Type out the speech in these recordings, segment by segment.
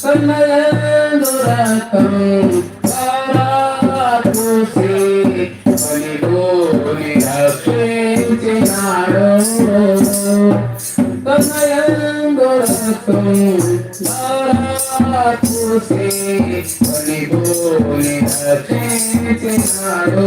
కన్నయందు రక్తం ధారాపోసి బలిగోని రక్షించినాడు కన్నయందు రక్తం ధారాపోసి బలిగోని రక్షించినాడు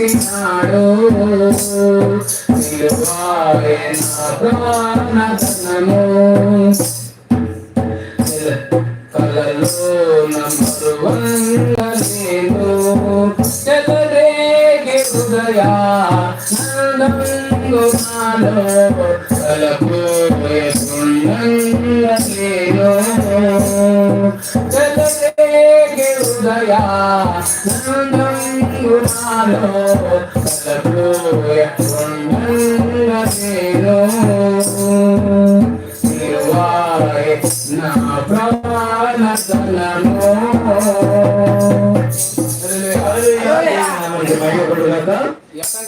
పెట్టినాడు ప్రాణధనము కలలో నమరువంగలేను చెలరేగి హృదయా నందంగు నాలో. కలపోయే సుందంగలేను చెలరేగి హృదయా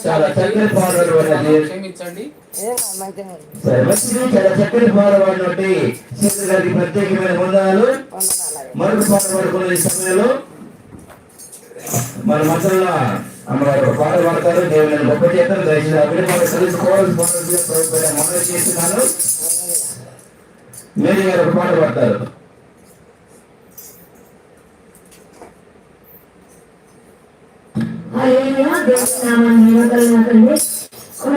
చాలా చక్కని పాటలు ఉన్నది చాలా చక్కని పాడబడినటువంటి ప్రత్యేకమైన వందనాలు మరొక పాట పాడుకున్న సమయంలో మన మనసులో అమ్మగారు ఒక పాట దేవుని గొప్ప చేస్తారు దయచేసి ఆ విధంగా తెలుసుకోవాల్సి మనవి చేస్తున్నాను. మేరీ గారు ఒక పాట పడతారు.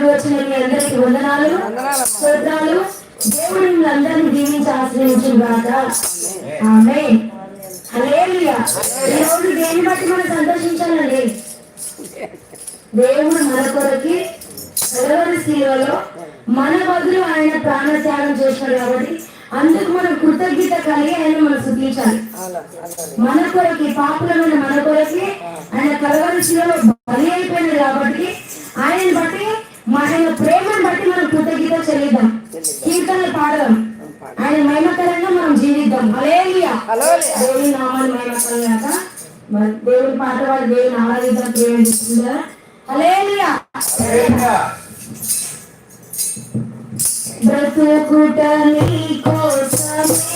వచ్చిన మీ అందరికీ వందనాలు స్తోత్రాలు. అందరినీ దీవించి ఆశ్రయించిన గాక. ఆమె ఈ రోజు దేన్ని బట్టి మనం సంతోషించాలండి? దేవుడు మన కొరకి కలవరి శిలువలో మన బదులు ఆయన ప్రాణత్యాగం చేశాడు కాబట్టి అందుకు మనం కృతజ్ఞత కలిగి ఆయన మనం శుద్ధించాలి మన కొరకి పాపులమైన మన కొరకి ఆయన కలవరి శిలలో బలి అయిపోయింది కాబట్టి ఆయన బట్టి మన ప్రేమను బట్టి మనం కృతజ్ఞత చెల్లిద్దాం కీర్తనలు పాడదాం ఆయన మహిమకరంగా మనం జీవిద్దాం అలేలియా దేవుని మరి దేవుని పాట వాడు దేవుని బ్రతుకుట నీ కోసమే